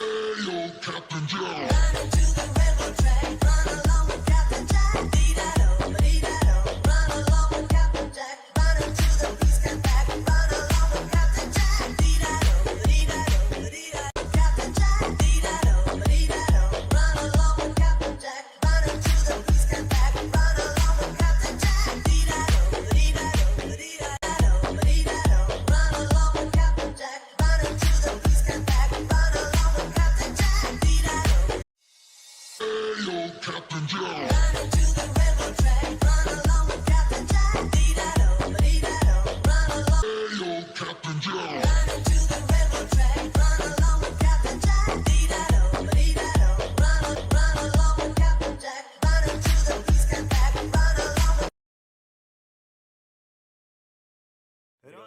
Hail Captain Joe.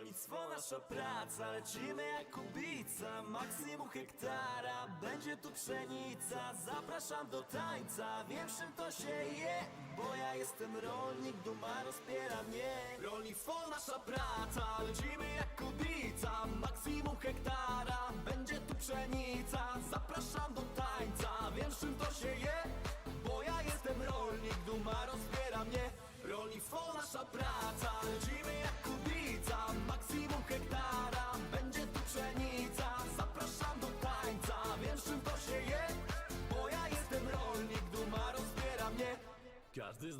Rolnictwo nasza praca, lecimy jak kubica Maksimum hektara, będzie tu pszenica Zapraszam do tańca, wiem czym to się je Bo ja jestem rolnik, duma rozpiera mnie. Rolnictwo nasza praca, lecimy jak kubica Maksimum hektara, będzie tu pszenica Zapraszam do tańca, wiem czym to się je Bo ja jestem rolnik, duma rozpiera mnie. Rolnictwo nasza praca, lecimy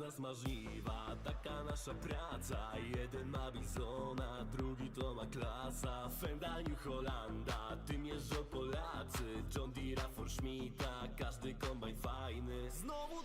nas ma żniwa, taka nasza praca. Jeden ma bizona, drugi to ma klasa. Fenda New Hollanda, tym jeżdżą Polacy. John Deere, Schmidta, każdy kombajn fajny. Znowu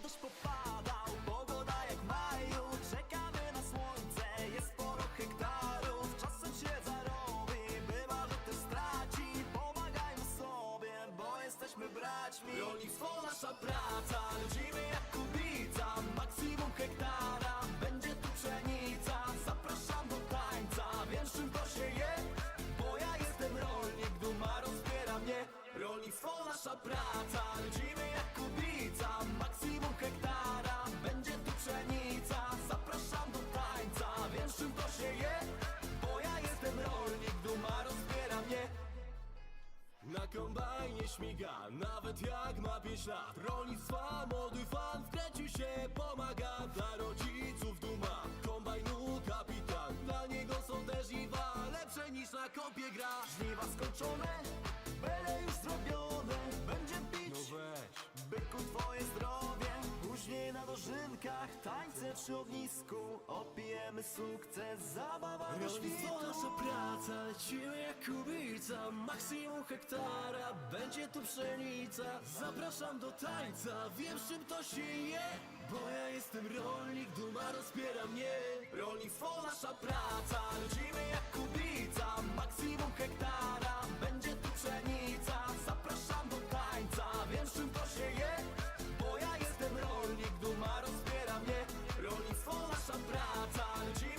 5 lat Rolnictwa młody fan wkręcił się, pomaga Dla rodziców duma, kombajnu kapitan Dla niego są te żniwa, lepsze niż na kopie gra. Żniwa skończone, byle już zrobione. Będzie pić, no weź, byku twoje zdrowie. Później na dożynkach, tańce przy ognisku. Opijemy sukces, zabawa do świtu. nasza praca, lecimy jak okolica Maksimum hektara, będzie tu pszenica. Zapraszam do tańca, wiem czym to się je Bo ja jestem rolnik, duma rozpiera mnie. Rolnictwo nasza praca, rodzimy jak kubica. Maksimum hektara, będzie tu pszenica. Zapraszam do tańca, wiem czym to się je Bo ja jestem rolnik, duma rozpiera mnie. Rolnictwo nasza praca, rodzimy